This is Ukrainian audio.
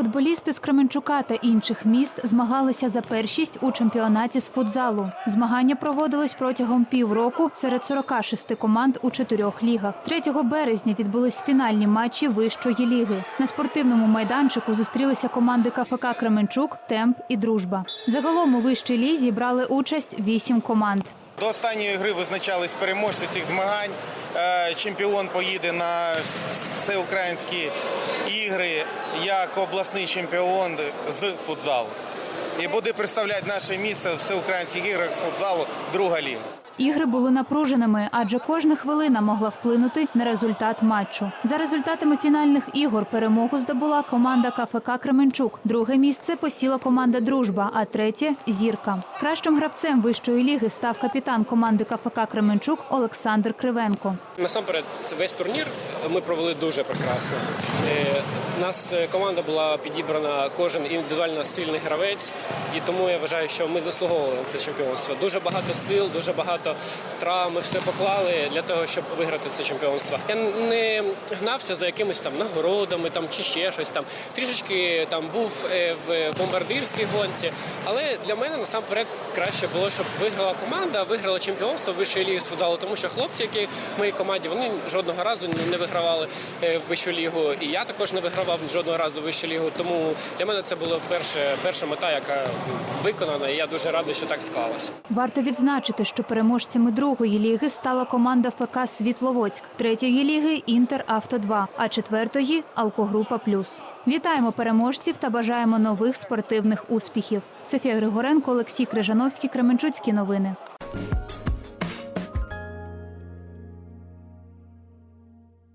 Футболісти з Кременчука та інших міст змагалися за першість у чемпіонаті з футзалу. Змагання проводились протягом півроку серед 46 команд у чотирьох лігах. 3 березня відбулись фінальні матчі вищої ліги. На спортивному майданчику зустрілися команди КФК Кременчук, Темп і Дружба. Загалом у вищій лізі брали участь вісім команд. До останньої гри визначались переможці цих змагань. Е, Чемпіон поїде на всеукраїнські ігри як обласний чемпіон з футзалу. І буде представляти наше місце в всеукраїнських іграх з футзалу друга ліга. Ігри були напруженими, адже кожна хвилина могла вплинути на результат матчу. За результатами фінальних ігор перемогу здобула команда КФК Кременчук. Друге місце посіла команда Дружба, а третє зірка. Кращим гравцем вищої ліги став капітан команди КФК Кременчук Олександр Кривенко. Насамперед, це весь турнір ми провели дуже прекрасно. Е, У нас е, команда була підібрана кожен індивідуально сильний гравець, і тому я вважаю, що ми заслуговували на це чемпіонство. Дуже багато сил, дуже багато травм. Ми все поклали для того, щоб виграти це чемпіонство. Я не гнався за якимись там нагородами там чи ще щось там. Трішечки там був е, в бомбардирській гонці, але для мене насамперед краще було, щоб виграла команда, виграла чемпіонство вищої ліги з футзалу, тому що хлопці, які в моїй команді, вони жодного разу не вигравали е, вищу лігу. І я також не вигравав жодного разу вищу лігу. Тому для мене це була перша, перша мета, яка виконана. І я дуже радий, що так склалося. Варто відзначити, що переможцями другої ліги стала команда ФК Світловодськ, третьої ліги Інтер Авто 2 а четвертої Алкогрупа Плюс. Вітаємо переможців та бажаємо нових спортивних успіхів. Софія Григоренко, Олексій Крижановський, Кременчуцькі новини.